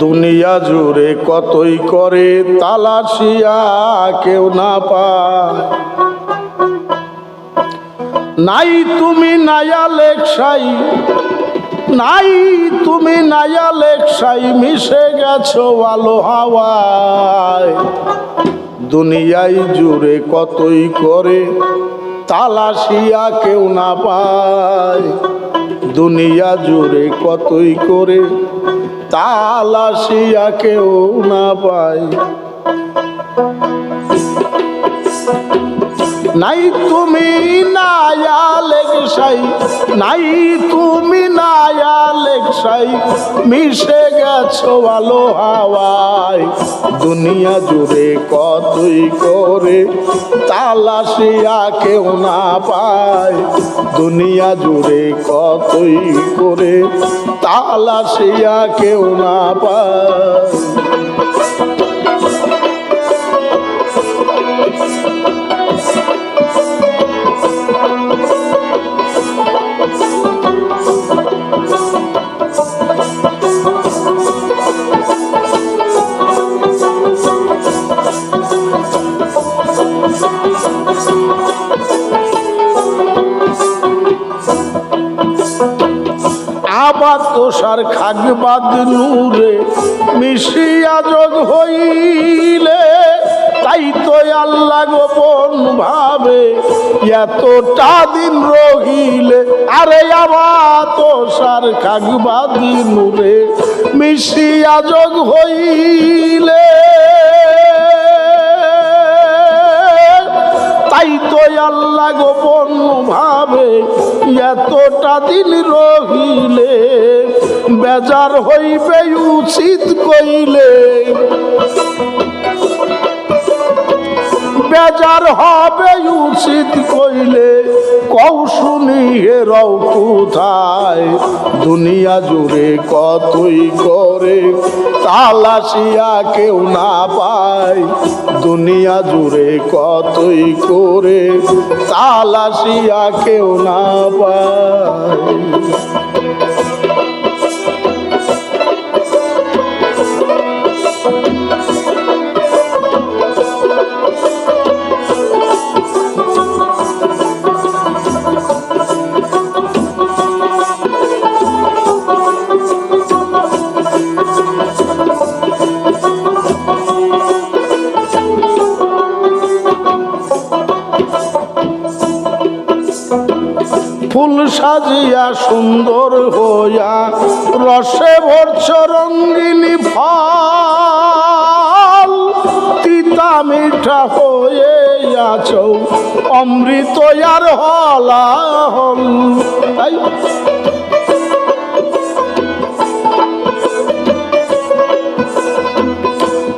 দুনিয়া জুড়ে কতই করে তালাশিয়া কেউ না পায়। নাই তুমি নায়া লেখসাই নাই তুমি নায়া লেখসাই মিশে গেছো আলো হাওয়ায়। দুনিয়ায় জুড়ে কতই করে তালাশিয়া কেউ না পায়। দুনিয়া জুড়ে কতই করে তালাশিয়া কেউ না পায়। নাই তুমি নায়া নাই তুমি নায়া মিশে গেছো আলো হাওয়ায়। দুনিয়া জুড়ে কতই করে, তালাশিয়া কেউ না পায়। দুনিয়া জুড়ে কতই করে, তালাশিয়া কেউ না পায়। খাগবাদ নূরে মিশিয়া যোগ হইলে, তাই তো আল্লাহ গোপন ভাবে এতটা দিন রহিলে। আরে আবার তোষার খাগবাদ নূরে মিশিয়া যোগ হইলে। তাই তো আল্লাহ গোপন ভাবে এতটা দিন রহিলে বেজার হইবে উচিত কইলে। বেজার হবে উচিত কইলে কৌ শুনি কোথায়? দুনিয়া জুড়ে কতই করে, তালাশিয়া কেউ না পায়। দুনিয়া জুড়ে কতই করে, তালাশিয়া কেউ না পায়। ফুল সাজিয়া সুন্দর হইয়া রসে ভরছ রঙ্গিনী ফল তিতা মিঠা হয়ে আছো অমৃত আর হলাহল তাই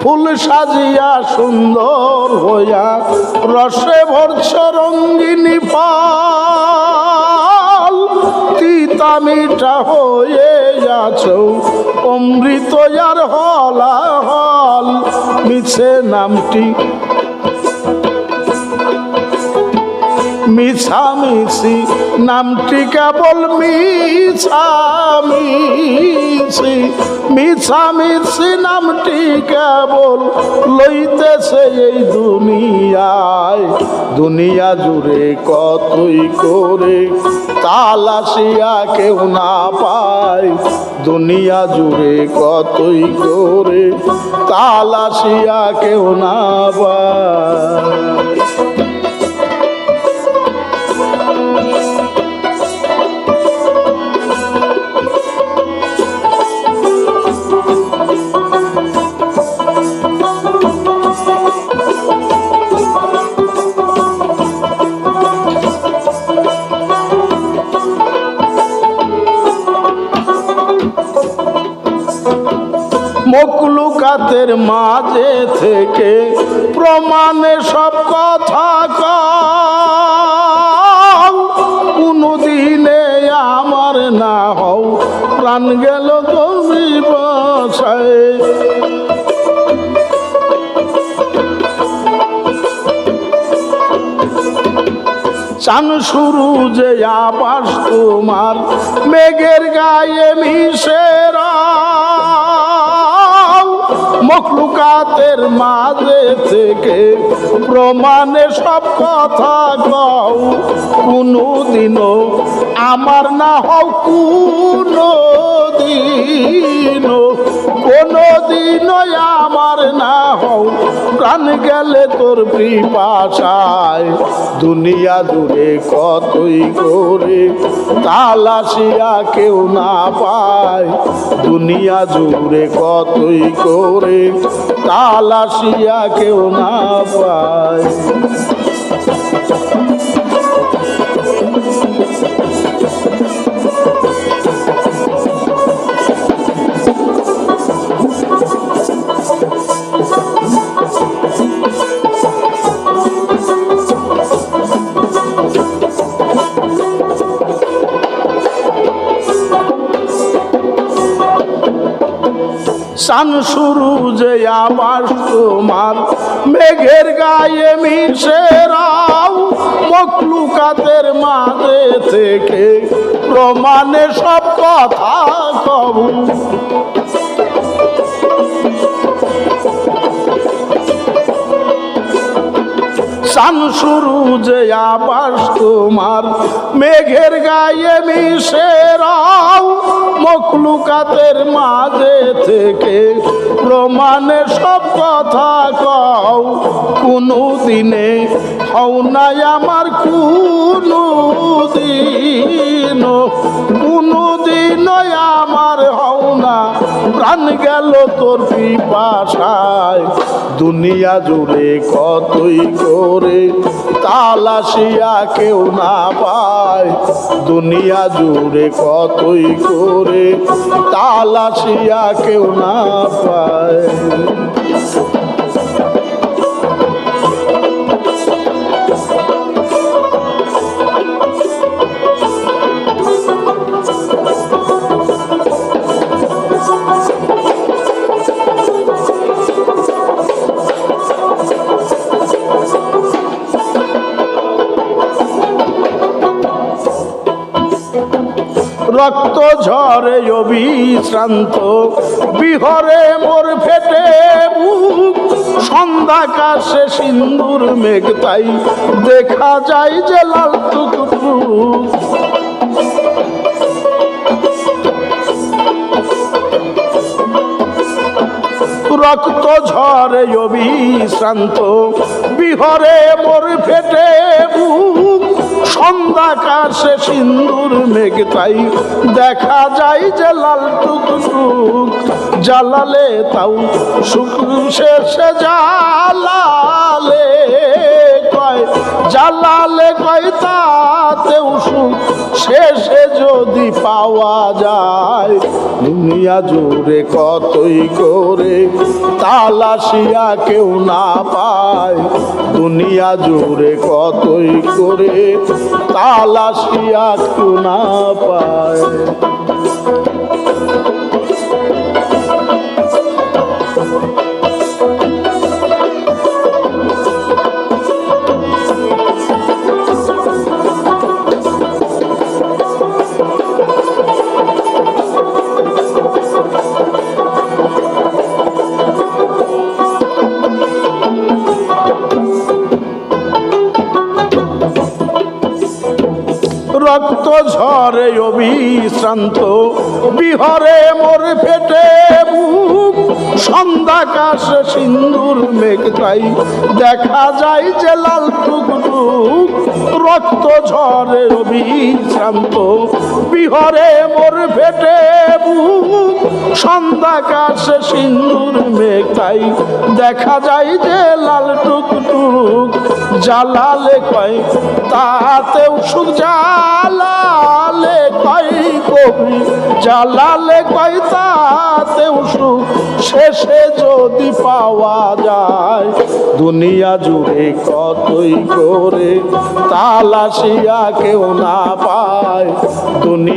ফুল সাজিয়া সুন্দর হইয়া রসে ভরছ রঙ্গিনী ফল মিঠা হয়ে আছো অমৃত আর হলাহল, মিছে নামটি। মিছামিছি, নামটি কেবল মিছামিছি। মিছামিছি, নামটি কেবল লইতেছে এই দুনিয়ায় দুনিয়া জুড়ে কতই করে তালাশিয়া কেউ না পায়। দুনিয়া জুড়ে কতই করে তালাশিয়া কেউ না পায়। মকলুকাতের মাঝে থেকে প্রমাণে সব কথা কোনদিনে আমার না হও, প্রাণ গেল তুমি বসায়। চান শুরু যে আবাস তোমার, মেঘের গায়ে মিশে মখলুকাতের মাঝে থেকে প্রমাণে সব কথা কও। কোনো দিনও আমার না হও কোনো দিনও কোনো দিনও আমার না হও, প্রাণ গেলে তোর কৃপাশায় দুনিয়া জুড়ে কতই করে তালাশিয়া কেউ না পায়। দুনিয়া জুড়ে কতই করে তালাশিয়া কেউ না পায়। সান শুরু যে আবার তোমার। মেঘের গায়ে মিশে রাও মকলুকাতের মাঝে থেকে প্রমাণে সব কথা কবু। সান শুরু যে আবাস তোমার। মেঘের গায়ে মিশে রাও মকলুকাতের মাঝে থেকে প্রমাণে সব কথা কও। কোনো দিনে হও নাই আমার কোনো দিন কোনো দিন আমার হও প্রাণ গেল তোর পিপাসায়। দুনিয়া জুড়ে কতই করে তালাশিয়া কেউ না পায়। দুনিয়া জুড়ে কতই করে তালাশিয়া কেউ না পায়। রক্ত ঝরে অবিশ্রান্ত, বিহরে মোর ফেটে বুক সন্ধ্যাকাশে সিন্দুর মেঘ তাই দেখা যায় যে লাল টুকটুক রক্ত ঝরে অবিশ্রান্ত, বিহরে মোর ফেটে বুক সন্ধ্যাকাশে সিন্দুর মেঘ দেখা যায় যে লাল টুকটুক জ্বালালে তাও শুক্র শেষে জ্বালালে কয় জ্বালালে কয় তাতেও সুখ শেষে যদি পাওয়া যায়, দুনিয়া জুড়ে কতই করে তালাশিয়া কেউ না পায়। দুনিয়া জুড়ে কতই করে তালাশিয়া কেউ না পায়। রক্ত ঝরে অবিশ্রান্ত। বিহরে মোর ফেটে বুক। সন্ধ্যাকাশে সিন্দুর মেঘ তাই দেখা যায় যে লাল টুকটুক। রক্ত ঝরে অবিশ্রান্ত। বিহরে মোর ফেটে বুক। সন্ধ্যাকাশে সিন্দুর মেঘ তাই দেখা যায় যে লাল টুকটুক। জ্বালালে কয় তাতেও সুখ জালালে কয় কবি, জালালে কয়, তাতে সুখ শেষে যদি পাওয়া যায়। দুনিয়া জুড়ে কতই করে তালাশিয়া কেউ না পায়।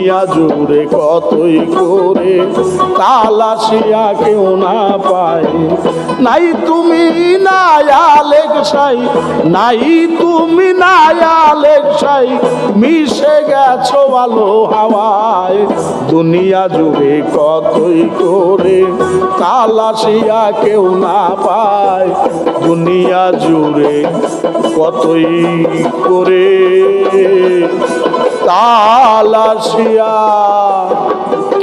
দুনিয়া জুড়ে কতই করে, তালাশিয়া কেউ না পায়। নাই তুমি নাই নাই তুমি নাই মিশে গেছো ভালো হাওয়ায়। দুনিয়া জুড়ে কতই করে, তালাশিয়া কেউ না পায়। দুনিয়া জুড়ে কতই করে। তালাশিয়া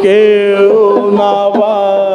কেউ না পায়